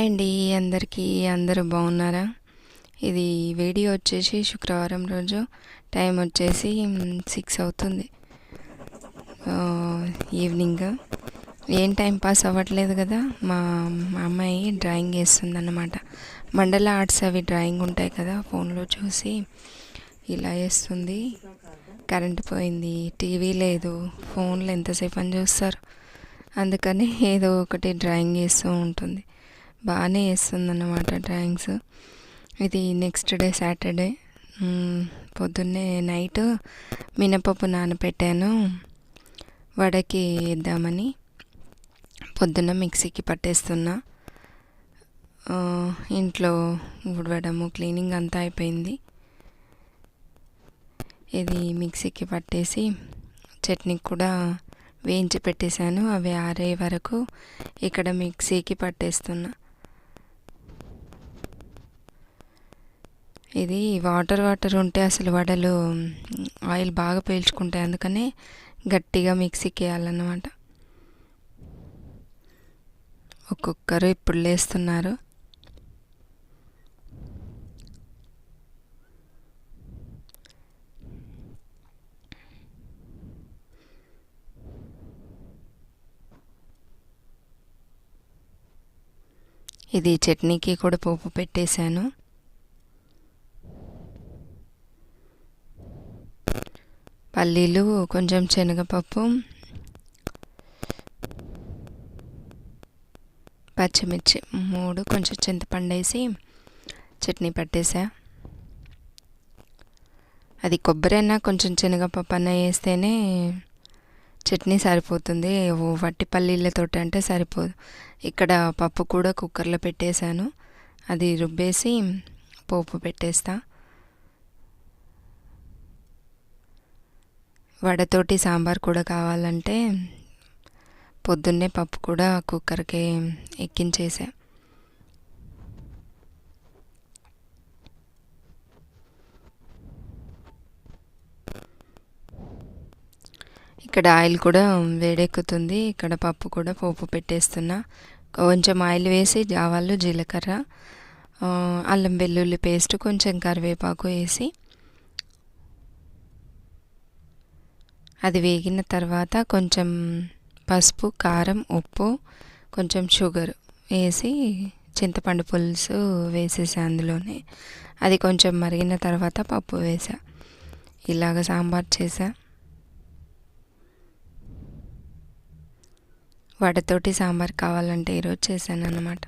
Hi అండి అందరికీ అందరూ బాగున్నారా? ఇది వీడియో వచ్చేసి శుక్రవారం రోజు. టైం వచ్చేసి సిక్స్ అవుతుంది. ఈవినింగ్. ఏం టైం పాస్ అవ్వట్లేదు కదా? మా అమ్మాయి డ్రాయింగ్ వేస్తుంది అన్నమాట మండల ఆర్ట్స్ అవి డ్రాయింగ్ ఉంటాయి కదా ఫోన్లో చూసి ఇలా వేస్తుంది. కరెంట్ పోయింది టీవీ లేదు ఫోన్లో ఎంతసేపు అని చూస్తారు. అందుకని ఏదో ఒకటి డ్రాయింగ్ వేస్తూ ఉంటుంది. బాగానే వేస్తుంది అన్నమాట డ్రాయింగ్స్. ఇది నెక్స్ట్ డే సాటర్డే. పొద్దున్నే నైట్ మినపప్పు నానబెట్టాను వడకి వేద్దామని పొద్దున్న మిక్సీకి పట్టేస్తున్నా. ఇంట్లో ఉడవడము క్లీనింగ్ అంతా అయిపోయింది. ఇది మిక్సీకి పట్టేసి చట్నీకి కూడా వేయించి పెట్టేశాను. అవి ఆరే వరకు ఇక్కడ మిక్సీకి పట్టేస్తున్నా. ఇది వాటర్ వాటర్ ఉంటే అసలు వడలు ఆయిల్ బాగా పీల్చుకుంటాయి. అందుకనే గట్టిగా మిక్సీకి వేయాలన్నమాట. ఒక్కొక్కరు ఇప్పుడు లేస్తున్నారు. ఇది చట్నీకి కూడా పోపు పెట్టేశాను. పల్లీలు కొంచెం శనగపప్పు పచ్చిమిర్చి మూడు కొంచెం చింతపండు వేసి చట్నీ పట్టేసా. అది కొబ్బరి అయినా కొంచెం శనగపప్పు అన్న వేస్తేనే చట్నీ సరిపోతుంది. ఓ వట్టి పల్లీలతో అంటే సరిపోదు. ఇక్కడ పప్పు కూడా కుక్కర్లో పెట్టేశాను. అది రుబ్బేసి పోపు పెట్టేస్తా. వడతోటి సాంబార్ కూడా కావాలంటే పొద్దున్నే పప్పు కూడా కుక్కర్కి ఎక్కించేసా. ఇక్కడ ఆయిల్ కూడా వేడెక్కుతుంది. ఇక్కడ పప్పు కూడా పోపు పెట్టేస్తున్నా. కొంచెం ఆయిల్ వేసి జావాలు జీలకర్ర అల్లం వెల్లుల్లి పేస్ట్ కొంచెం కరివేపాకు వేసి అది వేగిన తర్వాత కొంచెం పసుపు కారం ఉప్పు కొంచెం షుగర్ వేసి చింతపండు పులుసు వేసేసా అందులోనే. అది కొంచెం మరిగిన తర్వాత పప్పు వేసా. ఇలాగ సాంబార్ చేసా. వడతోటి సాంబార్ కావాలంటే ఈరోజు చేశాను అన్నమాట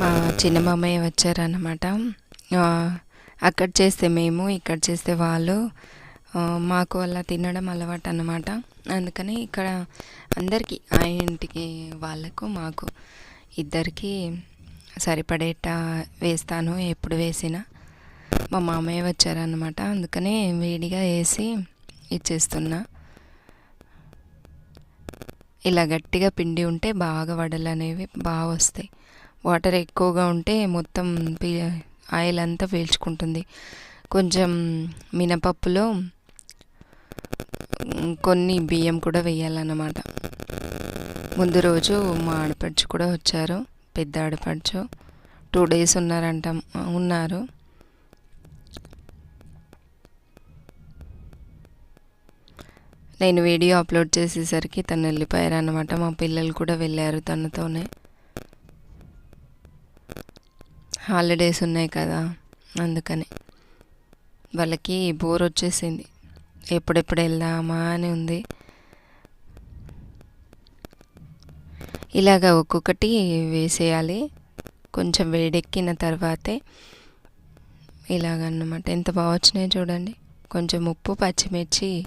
మా చిన్న మామయ్య వచ్చారన్నమాట. అక్కడ చేస్తే మేము ఇక్కడ చేస్తే వాళ్ళు. మాకు అలా తినడం అలవాటు అన్నమాట అందుకని ఇక్కడ అందరికీ ఆ ఇంటికి వాళ్ళకు మాకు ఇద్దరికి సరిపడేట వేస్తాను ఎప్పుడు వేసినా. మా మామయ్య వచ్చారన్నమాట. అందుకనే వేడిగా వేసి ఇచ్చేస్తున్నా. ఇలా గట్టిగా పిండి ఉంటే బాగా వడలు అనేవి బాగా వస్తాయి వాటర్ ఎక్కువగా ఉంటే మొత్తం ఆయిల్ అంతా పీల్చుకుంటుంది. కొంచెం మినపప్పులో కొన్ని బియ్యం కూడా వేయాలన్నమాట. ముందు రోజు మా ఆడపడుచు కూడా వచ్చారు. పెద్ద ఆడపడుచు టూ డేస్ ఉన్నారంట ఉన్నారు. నేను వీడియో అప్లోడ్ చేసేసరికి తను వెళ్ళిపోయారు అనమాట మా పిల్లలు కూడా వెళ్ళారు తనతోనే. హాలిడేస్ ఉన్నాయి కదా అందుకని. వాళ్ళకి బోర్ వచ్చేసింది. ఎప్పుడెప్పుడు వెళ్దామా అని ఉంది. ఇలాగ ఒక్కొక్కటి వేసేయాలి. కొంచెం వేడెక్కిన తర్వాతే ఇలాగన్నమాట. ఎంత బాగా వచ్చినాయో చూడండి. కొంచెం ఉప్పు పచ్చిమిర్చి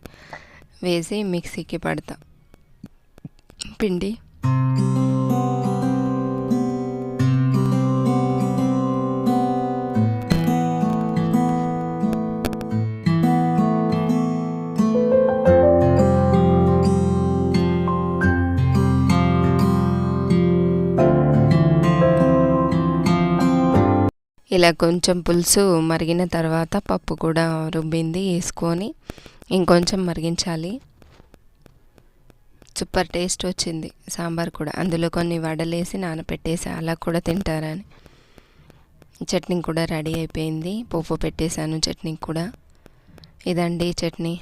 వేసి మిక్సీకి పడతా. పిండి. ఇలా కొంచెం పులుసు మరిగిన తర్వాత పప్పు కూడా రుబ్బింది వేసుకొని ఇంకొంచెం మరిగించాలి. సూపర్ టేస్ట్ వచ్చింది సాంబార్ కూడా. అందులో కొన్ని వడలేసి నానపెట్టేసి అలా కూడా తింటారని. చట్నీ కూడా రెడీ అయిపోయింది. పోపు పెట్టేశాను చట్నీ కూడా. ఇదండి చట్నీ.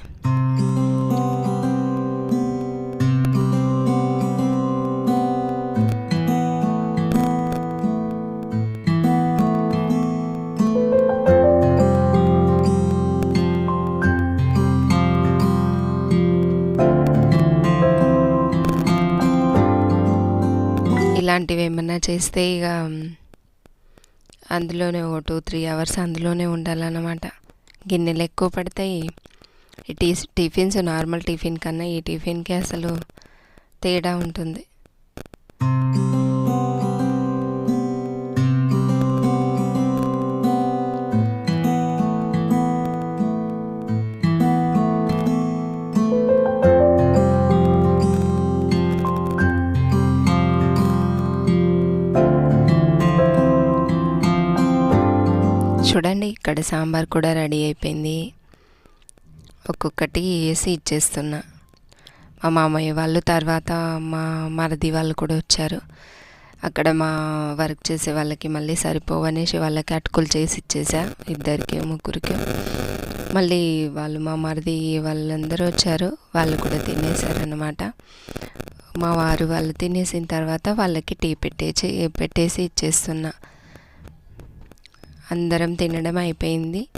ఇలాంటివి ఏమన్నా చేస్తే ఇక అందులోనే ఒక టూ త్రీ అవర్స్ అందులోనే ఉండాలన్నమాట. గిన్నెలు ఎక్కువ పడతాయి. ఈ టీ టిఫిన్స్ నార్మల్ టిఫిన్ కన్నా ఈ టిఫిన్కి అసలు తేడా ఉంటుంది. చూడండి ఇక్కడ సాంబార్ కూడా రెడీ అయిపోయింది. ఒక్కొక్కటి వేసి ఇచ్చేస్తున్నా. మా మామయ్య వాళ్ళు తర్వాత మా మరది వాళ్ళు కూడా వచ్చారు. అక్కడ మా వర్క్ చేసే వాళ్ళకి మళ్ళీ సరిపోవనేసి వాళ్ళకి అటుకులు చేసి ఇచ్చేసా ఇద్దరికి ముగ్గురికి. మళ్ళీ వాళ్ళు మా మరిది వాళ్ళందరూ వచ్చారు వాళ్ళు కూడా తినేశారనమాట మా వారు వాళ్ళు తినేసిన తర్వాత వాళ్ళకి టీ పెట్టేసి పెట్టేసి ఇచ్చేస్తున్నా. అందరం తినడం అయిపోయింది.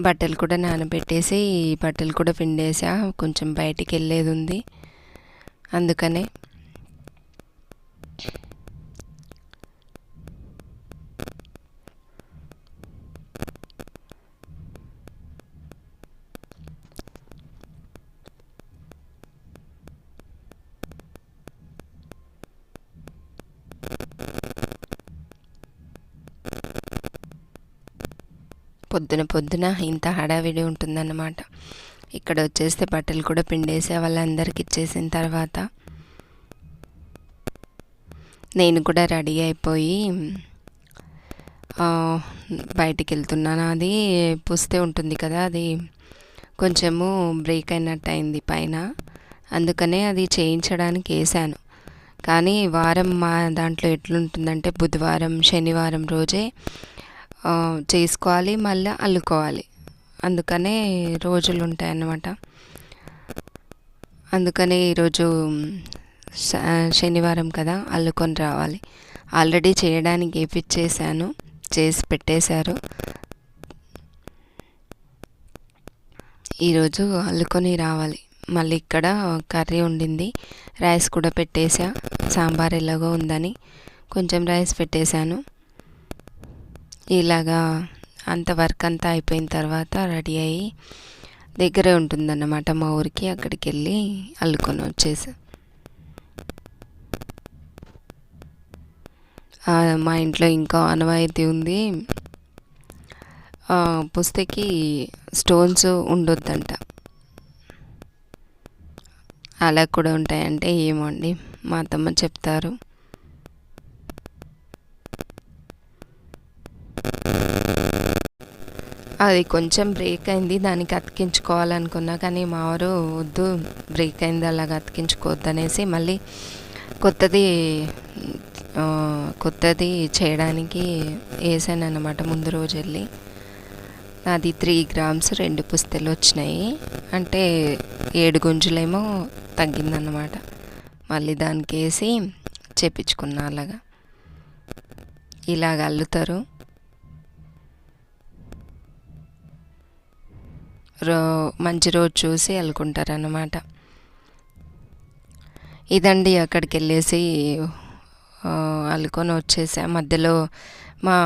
బట్టలు కూడా నానబెట్టేసి బట్టలు కూడా పిండేసా. కొంచెం బయటికి వెళ్ళేది ఉంది. అందుకనే పొద్దున పొద్దున ఇంత హడావిడి ఉంటుందన్నమాట. ఇక్కడ వచ్చేస్తే బట్టలు కూడా పిండేసే వాళ్ళందరికి ఇచ్చేసిన తర్వాత నేను కూడా రెడీ అయిపోయి బయటికి వెళ్తున్నాను అది పుస్తే ఉంటుంది కదా అది కొంచెము బ్రేక్ అయినట్టు అయింది పైన. అందుకనే అది చేయించడానికి వేసాను. కానీ వారం మా దాంట్లో ఎట్లుంటుందంటే బుధవారం శనివారం రోజే చేసుకోవాలి మళ్ళీ అల్లుకోవాలి. అందుకనే రోజులు ఉంటాయి అన్నమాట అందుకనే ఈరోజు శనివారం కదా అల్లుకొని రావాలి. ఆల్రెడీ చేయడానికి ఏపిచ్చేసాను చేసి పెట్టేశారు. ఈరోజు అల్లుకొని రావాలి. మళ్ళీ ఇక్కడ కర్రీ ఉండింది రైస్ కూడా పెట్టేసా సాంబార్ ఎలాగో ఉందని కొంచెం రైస్ పెట్టేశాను. ఇలాగా అంత వర్క్ అంతా అయిపోయిన తర్వాత రెడీ అయ్యి దగ్గరే ఉంటుందన్నమాట మా ఊరికి అక్కడికి వెళ్ళి అల్లుకొని వచ్చేసాం. మా ఇంట్లో ఇంకా అనవాయితీ ఉంది. పుస్తకి స్టోన్స్ ఉండొద్దంట. అలా కూడా ఉంటాయంటే ఏమో అండి మా అత్తమ్మ చెప్తారు. అది కొంచెం బ్రేక్ అయింది. దానికి అతికించుకోవాలనుకున్నా కానీ మా వారు వద్దు బ్రేక్ అయింది అలాగ అతికించుకోవద్దు అనేసి మళ్ళీ కొత్తది కొత్తది చేయడానికి వేసాను అనమాట ముందు రోజు వెళ్ళి అది త్రీ గ్రామ్స్ రెండు పుస్తలు వచ్చినాయి. అంటే ఏడు గుంజులేమో తగ్గిందన్నమాట. మళ్ళీ దానికి వేసి చేపించుకున్నా అలాగా. ఇలాగ అల్లుతారు. రో మంచి రోజు చూసి వెళ్ళుకుంటారనమాట ఇదండి అక్కడికి వెళ్ళేసి అల్లుకొని వచ్చేసా. మధ్యలో మా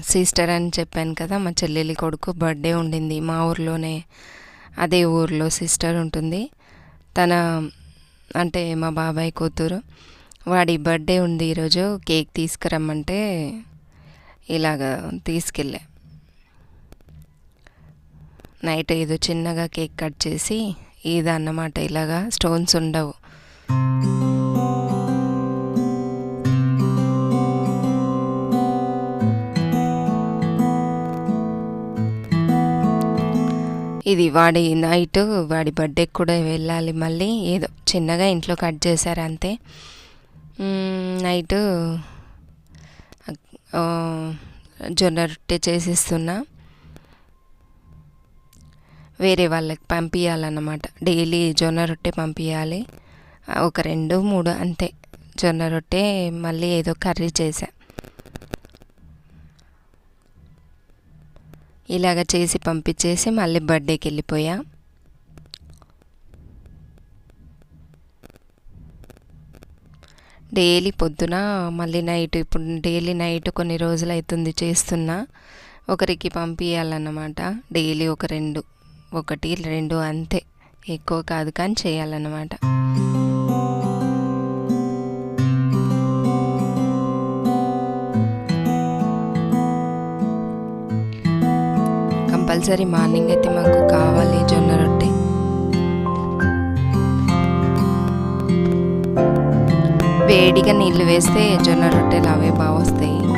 సిస్టర్ అని చెప్పాను కదా మా చెల్లెలి కొడుకు బర్త్డే ఉండింది మా ఊర్లోనే. అదే ఊర్లో సిస్టర్ ఉంటుంది. తన అంటే మా బాబాయ్ కూతురు. వాడి బర్త్డే ఉంది ఈరోజు కేక్ తీసుకురమ్మంటే ఇలాగ తీసుకెళ్ళా. నైట్ ఏదో చిన్నగా కేక్ కట్ చేసి ఇది అన్నమాట ఇలాగా స్టోన్స్ ఉండవు. ఇది వాడి నైట్ వాడి బర్త్డేకి కూడా వెళ్ళాలి మళ్ళీ. ఏదో చిన్నగా ఇంట్లో కట్ చేశారు అంతే. నైట్ జొన్న రొట్టె చేసిస్తున్నా. వేరే వాళ్ళకి పంపించాలన్నమాట డైలీ జొన్న రొట్టె పంపించాలి ఒక రెండు మూడు అంతే. జొన్న రొట్టె మళ్ళీ ఏదో కర్రీ చేసా ఇలాగ చేసి పంపించేసి మళ్ళీ బర్త్డేకి వెళ్ళిపోయా డైలీ పొద్దున మళ్ళీ నైట్ ఇప్పుడు డైలీ నైట్ కొన్ని రోజులు అవుతుంది చేస్తున్నా. ఒకరికి పంపించాలన్నమాట డైలీ ఒక రెండు. ఒకటి రెండు అంతే. ఎక్కువ కాదు కానీ చేయాలన్నమాట. కంపల్సరీ మార్నింగ్ అయితే మాకు కావాలి జొన్న రొట్టె. వేడిగా నీళ్ళు వేస్తే జొన్న రొట్టెలు అవే బాగా వస్తాయి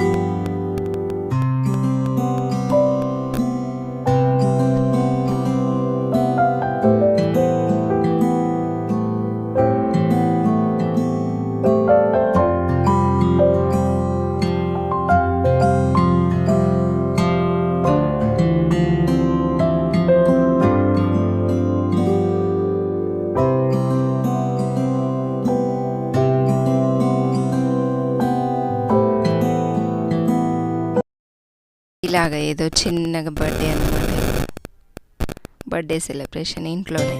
ఇలాగ ఏదో చిన్నగా బర్త్డే అనమాట బర్త్డే సెలబ్రేషన్ ఇంట్లోనే.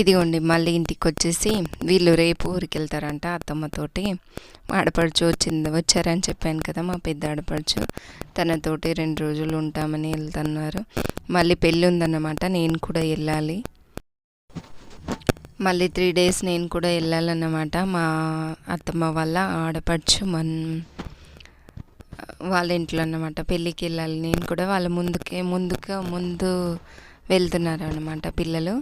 ఇదిగోండి మళ్ళీ ఇంటికి వచ్చేసి వీళ్ళు రేపు ఊరికి వెళ్తారంట అత్తమ్మతోటి. ఆడపడుచు వచ్చింది వచ్చారని చెప్పాను కదా మా పెద్ద ఆడపడుచు. తనతోటి రెండు రోజులు ఉంటామని వెళ్తున్నారు. మళ్ళీ పెళ్ళి ఉందన్నమాట నేను కూడా వెళ్ళాలి. మళ్ళీ త్రీ డేస్ నేను కూడా వెళ్ళాలన్నమాట. మా అత్తమ్మ వాళ్ళ ఆడపడుచు మన్ వాళ్ళ ఇంట్లో అన్నమాట పెళ్ళికి వెళ్ళాలి. నేను కూడా వాళ్ళ ముందుకే ముందుగా ముందు వెళ్తున్నారు అన్నమాట పిల్లలు.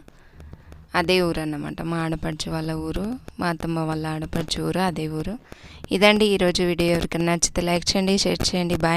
అదే ఊరు అన్నమాట మా ఆడపడుచు వాళ్ళ ఊరు మా అత్తమ్మ వాళ్ళ ఆడపడుచు ఊరు అదే ఊరు. ఇదండి ఈరోజు వీడియో. ఎవరికైనా నచ్చితే లైక్ చేయండి షేర్ చేయండి. బాయ్